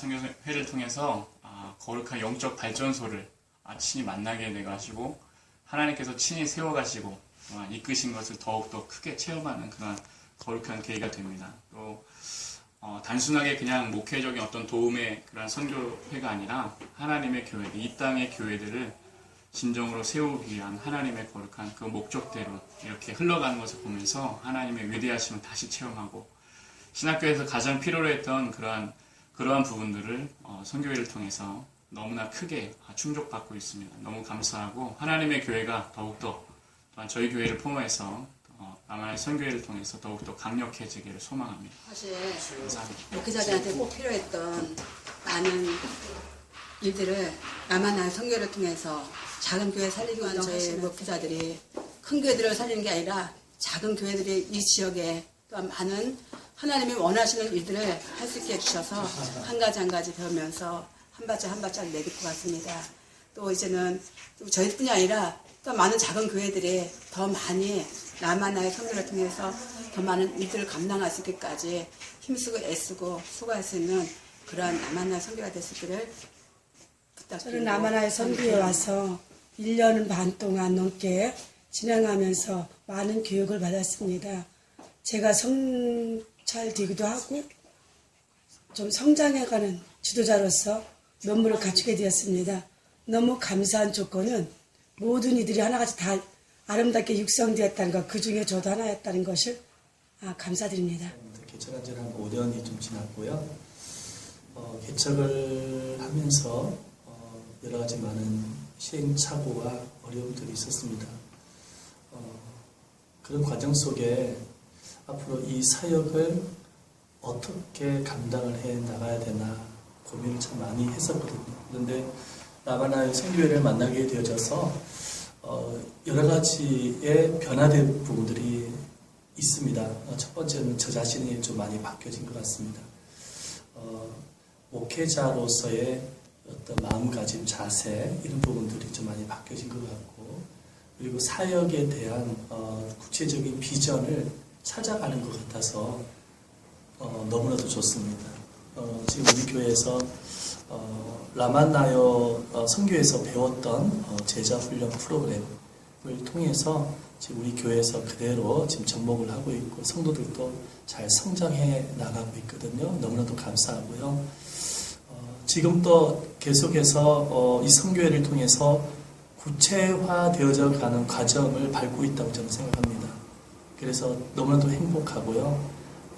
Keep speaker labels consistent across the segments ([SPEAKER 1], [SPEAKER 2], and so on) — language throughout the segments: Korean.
[SPEAKER 1] 성교회를 통해서 아, 거룩한 영적 발전소를 아, 친히 만나게 돼가지고 하나님께서 친히 세워가시고 아, 이끄신 것을 더욱더 크게 체험하는 그런 거룩한 계기가 됩니다. 또 어, 단순하게 그냥 목회적인 어떤 도움의 그런 선교회가 아니라 하나님의 교회, 이 땅의 교회들을 진정으로 세우기 위한 하나님의 거룩한 그 목적대로 이렇게 흘러가는 것을 보면서 하나님의 위대하심을 다시 체험하고 신학교에서 가장 필요로 했던 그러한 그러한 부분들을 어, 선교회를 통해서 너무나 크게 충족받고 있습니다. 너무 감사하고 하나님의 교회가 더욱더 또한 저희 교회를 포함해서 어, 남한의 선교회를 통해서 더욱더 강력해지기를 소망합니다.
[SPEAKER 2] 사실
[SPEAKER 1] 감사합니다.
[SPEAKER 2] 목회자들한테 꼭 필요했던 많은 일들을 남한한 성교를 통해서 작은 교회 살리기 위한 저희 목회자들이 큰 교회들을 살리는 게 아니라 작은 교회들이 이 지역에 또한 많은 하나님이 원하시는 일들을 할 수 있게 해주셔서 한 가지 한 가지 배우면서 한 발짝 한 발짝 내딛고 갔습니다. 또 이제는 또 저희뿐이 아니라 또 많은 작은 교회들이 더 많이 남한나의 성교를 통해서 더 많은 일들을 감당할 수 있기까지 힘쓰고 애쓰고 수고할 수 있는 그러한 남한나의 성교가 될 수 있기를 부탁드립니다.
[SPEAKER 3] 저는 남한나의 선교에 와서 1년 반 동안 넘게 진행하면서 많은 교육을 받았습니다. 제가 성찰되기도 하고 좀 성장해가는 지도자로서 면모를 갖추게 되었습니다. 너무 감사한 조건은 모든 이들이 하나같이 다 아름답게 육성되었다는 것, 그 중에 저도 하나였다는 것을 아, 감사드립니다.
[SPEAKER 4] 개척한 지는 한 5년이 좀 지났고요. 어, 개척을 하면서 어, 여러 가지 많은 시행착오와 어려움들이 있었습니다. 어, 그런 과정 속에 앞으로 이 사역을 어떻게 감당을 해 나가야 되나 고민을 참 많이 했었거든요. 그런데 나바나의 선교회를 만나게 되어져서 어, 여러 가지의 변화된 부분들이 있습니다. 어, 첫 번째는 저 자신이 좀 많이 바뀌어진 것 같습니다. 어, 목회자로서의 어떤 마음가짐, 자세 이런 부분들이 좀 많이 바뀌어진 것 같고 그리고 사역에 대한 어, 구체적인 비전을 찾아가는 것 같아서 어, 너무나도 좋습니다. 어, 지금 우리 교회에서 어, 라만나요 어, 선교에서 배웠던 어, 제자 훈련 프로그램을 통해서 지금 우리 교회에서 그대로 지금 접목을 하고 있고 성도들도 잘 성장해 나가고 있거든요. 너무나도 감사하고요. 어, 지금 또 계속해서 어, 이 선교회를 통해서 구체화되어져 가는 과정을 밟고 있다고 저는 생각합니다. 그래서 너무나도 행복하고요.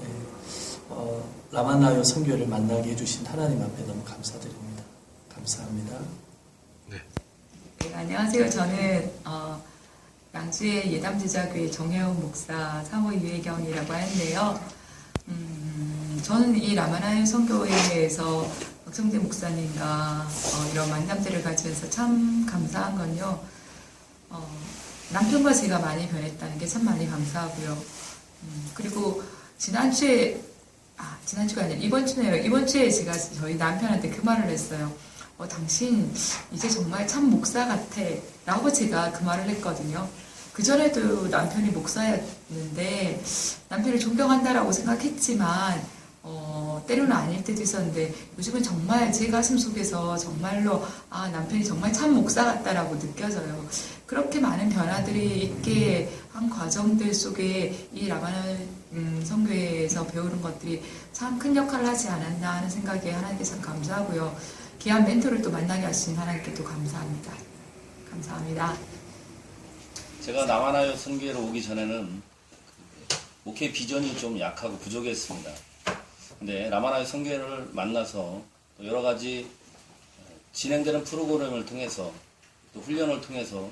[SPEAKER 4] 예, 어, 라만나요 선교회를 만나게 해주신 하나님 앞에 너무 감사드립니다. 감사합니다.
[SPEAKER 5] 네, 안녕하세요. 저는 어, 양주의 예담제자교회 정혜원 목사 사모 유혜경이라고 하는데요. 음, 저는 이 라마나의 선교회에서 박성재 목사님과 어, 이런 만남들을 가지면서 참 감사한 건요. 어, 남편과 제가 많이 변했다는 게 참 많이 감사하고요. 음, 그리고 지난주에 아 지난주가 아니라 이번 주네요. 이번 주에 제가 저희 남편한테 그 말을 했어요. 어, 당신 이제 정말 참 목사 같아. 라고 제가 그 말을 했거든요. 그전에도 남편이 목사였는데 남편을 존경한다라고 생각했지만 어, 때로는 아닐 때도 있었는데 요즘은 정말 제 가슴 속에서 정말로 아 남편이 정말 참 목사 같다라고 느껴져요. 그렇게 많은 변화들이 있게 한 과정들 속에 이 라마나 음, 성교회에서 배우는 것들이 참 큰 역할을 하지 않았나 하는 생각에 하나님께 참 감사하고요. 귀한 멘토를 또 만나게 하신 하나님께 또 감사합니다. 감사합니다.
[SPEAKER 6] 제가 남한하여 선교회로 오기 전에는 그 목회 비전이 좀 약하고 부족했습니다. 근데 남한하여 선교회를 만나서 또 여러 가지 진행되는 프로그램을 통해서 또 훈련을 통해서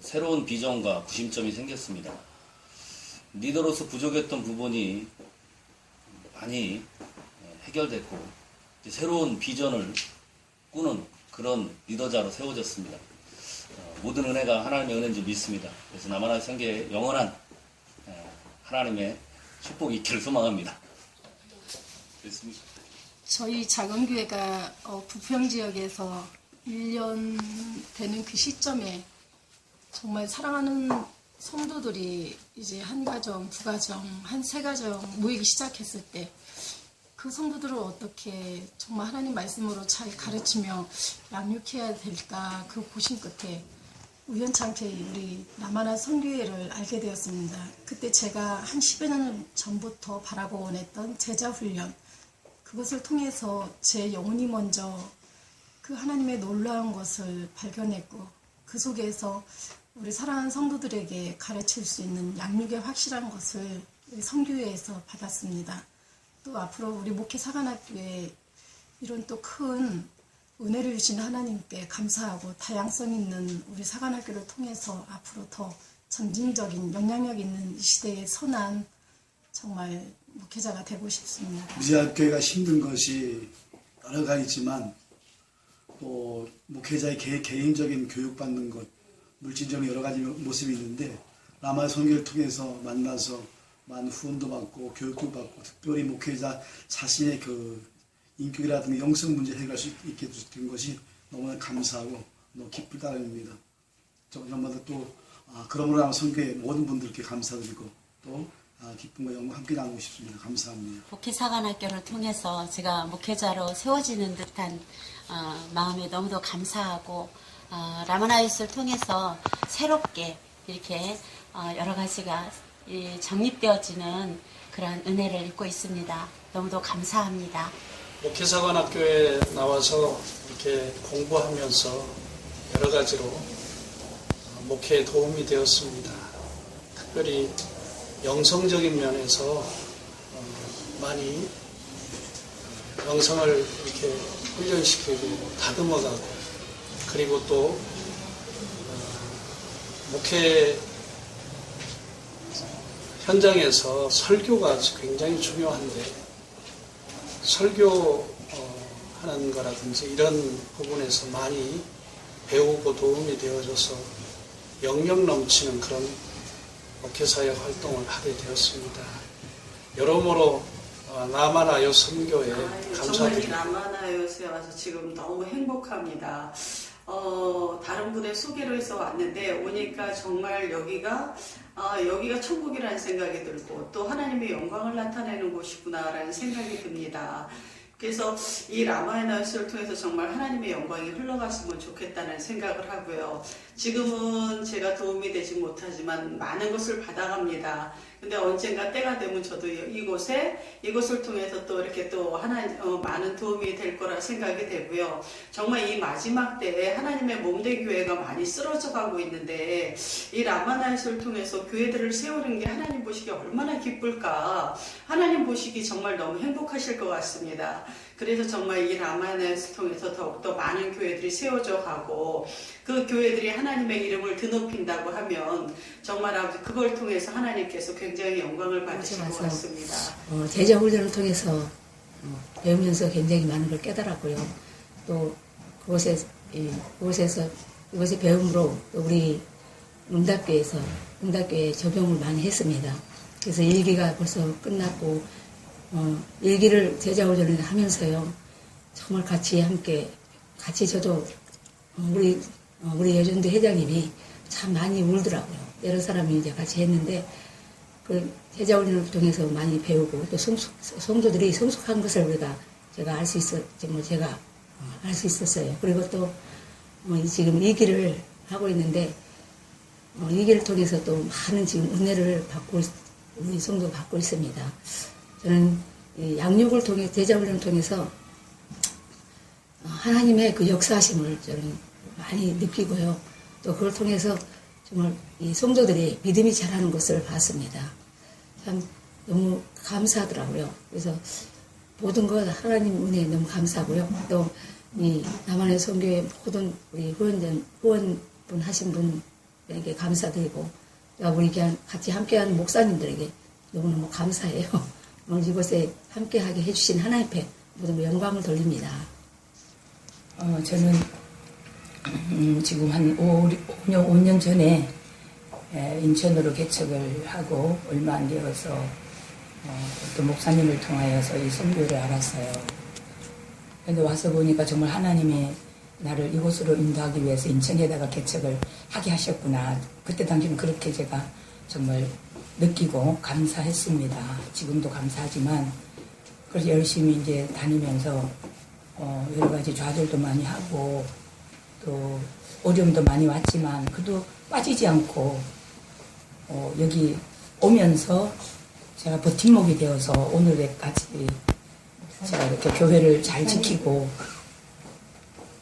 [SPEAKER 6] 새로운 비전과 구심점이 생겼습니다. 리더로서 부족했던 부분이 많이 해결됐고 이제 새로운 비전을 꾸는 그런 리더자로 세워졌습니다. 어, 모든 은혜가 하나님의 은혜인 줄 믿습니다. 그래서 남한의 성계에 영원한 에, 하나님의 축복이 있기를 소망합니다. 됐습니다.
[SPEAKER 7] 저희 작은 교회가 어, 부평 지역에서 1년 되는 그 시점에 정말 사랑하는 성도들이 이제 한 가정, 두 가정, 한 세 가정 모이기 시작했을 때 그 성도들을 어떻게 정말 하나님 말씀으로 잘 가르치며 양육해야 될까 그 고심 끝에 우연찮게 우리 남한한 선교회를 알게 되었습니다. 그때 제가 한 10여 년 전부터 바라고 원했던 제자 훈련 그것을 통해서 제 영혼이 먼저 그 하나님의 놀라운 것을 발견했고 그 속에서 우리 사랑하는 성도들에게 가르칠 수 있는 양육의 확실한 것을 성교회에서 받았습니다. 또 앞으로 우리 목회 사관학교에 이런 또 큰 은혜를 주신 하나님께 감사하고 다양성 있는 우리 사관학교를 통해서 앞으로 더 점진적인 영향력 있는 이 시대의 선한 정말 목회자가 되고 싶습니다.
[SPEAKER 8] 우리 학교가 힘든 것이 여러 가지지만 또 목회자의 개, 개인적인 교육받는 것, 물질적인 여러 가지 모습이 있는데 라마 선교를 통해서 만나서 많은 후원도 받고 교육도 받고 특별히 목회자 자신의 그 인격이라든가 영성 문제 해결할 수 있게 된 것이 너무나 감사하고 너무 기쁠 따름입니다. 저마다 또 아, 그러므로 선교의 모든 분들께 감사드리고 또 아, 기쁨과 영광 함께 나누고 싶습니다. 감사합니다.
[SPEAKER 9] 목회사관학교를 통해서 제가 목회자로 세워지는 듯한 어, 마음에 너무도 감사하고 어, 라마나이스를 통해서 새롭게 이렇게 어, 여러 가지가 이 정립되어지는 그런 은혜를 입고 있습니다. 너무도 감사합니다.
[SPEAKER 4] 목회사관학교에 나와서 이렇게 공부하면서 여러 가지로 어, 목회에 도움이 되었습니다. 특별히 영성적인 면에서 어, 많이 어, 영성을 이렇게 훈련시키고 다듬어가고 그리고 또 어, 목회 현장에서 설교가 굉장히 중요한데 설교 어, 하는 거라든지 이런 부분에서 많이 배우고 도움이 되어줘서 영역 넘치는 그런 목회사역 활동을 하게 되었습니다. 여러모로 어, 남아나요 선교에
[SPEAKER 10] 정말 이
[SPEAKER 4] 감사드립니다.
[SPEAKER 10] 라마나요스에 와서 지금 너무 행복합니다. 어, 다른 분의 소개로 해서 왔는데 오니까 정말 여기가 아, 여기가 천국이라는 생각이 들고 또 하나님의 영광을 나타내는 곳이구나라는 생각이 듭니다. 그래서 이 라마에나스를 통해서 정말 하나님의 영광이 흘러갔으면 좋겠다는 생각을 하고요. 지금은 제가 도움이 되지 못하지만 많은 것을 받아갑니다. 근데 언젠가 때가 되면 저도 이곳에 이곳을 통해서 또 이렇게 또 하나 어, 많은 도움이 될 거라 생각이 되고요. 정말 이 마지막 때에 하나님의 몸된 교회가 많이 쓰러져 가고 있는데 이 라마나이스를 통해서 교회들을 세우는 게 하나님 보시기 얼마나 기쁠까. 하나님 보시기 정말 너무 행복하실 것 같습니다. 그래서 정말 이 라마나이스 통해서 더욱더 많은 교회들이 세워져 가고 그 교회들이 하나 님의 이름을 드높인다고 하면 정말 아버지 그걸 통해서 하나님께서 굉장히 영광을 받으실 것. 같습니다.
[SPEAKER 11] 어, 제자 훈련을 통해서 어, 배우면서 굉장히 많은 걸 깨달았고요. 또 그곳에 이, 그곳에서 이것의 배움으로 또 우리 응답교에서 응답교에 적용을 많이 했습니다. 그래서 일기가 벌써 끝났고 어, 일기를 제자 훈련을 하면서요 정말 같이 함께 같이 저도 어, 우리 어, 우리 여전도 회장님이 참 많이 울더라고요. 여러 사람이 이제 같이 했는데 그 제자훈련을 통해서 많이 배우고 또 성숙, 성도들이 성숙한 것을 우리가 제가 알 수 있었, 뭐 제가 알 수 있었어요. 그리고 또 어, 이 지금 이 길을 하고 있는데 어, 이 길을 통해서 또 많은 지금 은혜를 받고 있- 우리 성도 받고 있습니다. 저는 이 양육을 통해 제자훈련을 통해서 어, 하나님의 그 역사심을 저는 많이 느끼고요. 또 그걸 통해서 정말 이 성도들이 믿음이 자라는 것을 봤습니다. 참 너무 감사하더라고요. 그래서 모든 것 하나님 은혜에 너무 감사하고요. 또 이 남한의 성교의 모든 우리 후원전 후원분 하신 분에게 감사드리고 또 우리 같이 함께하는 목사님들에게 너무너무 감사해요. 오늘 이곳에 함께하게 해주신 하나님 앞에 모든 영광을 돌립니다.
[SPEAKER 12] 어, 저는 음, 지금 한 5, 5년, 5년 전에 에, 인천으로 개척을 하고 얼마 안 되어서 어, 또 목사님을 통하여서 이 선교를 알았어요. 근데 와서 보니까 정말 하나님이 나를 이곳으로 인도하기 위해서 인천에다가 개척을 하게 하셨구나. 그때 당시는 그렇게 제가 정말 느끼고 감사했습니다. 지금도 감사하지만 그래서 열심히 이제 다니면서 어, 여러 가지 좌절도 많이 하고 또 어려움도 많이 왔지만 그래도 빠지지 않고 어, 여기 오면서 제가 버팀목이 되어서 오늘까지 제가 이렇게 교회를 잘 지키고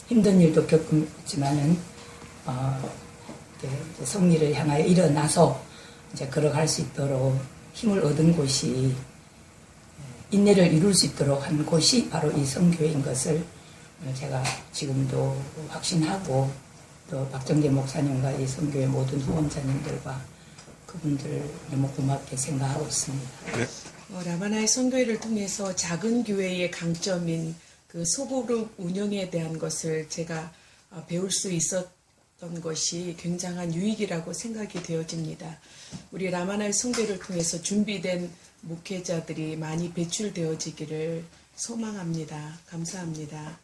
[SPEAKER 12] 힘든 일도 겪었지만은 어, 성리를 향하여 일어나서 이제 걸어갈 수 있도록 힘을 얻은 곳이 인내를 이룰 수 있도록 한 곳이 바로 이 성교회인 것을 제가 지금도 확신하고 또 박정대 목사님과 이 성교회 모든 후원자님들과 그분들 너무 고맙게 생각하고 있습니다.
[SPEAKER 13] 어, 라마나의 선교회를 통해서 작은 교회의 강점인 그 소그룹 운영에 대한 것을 제가 어, 배울 수 있었던 것이 굉장한 유익이라고 생각이 되어집니다. 우리 라마나의 선교회를 통해서 준비된 목회자들이 많이 배출되어지기를 소망합니다. 감사합니다.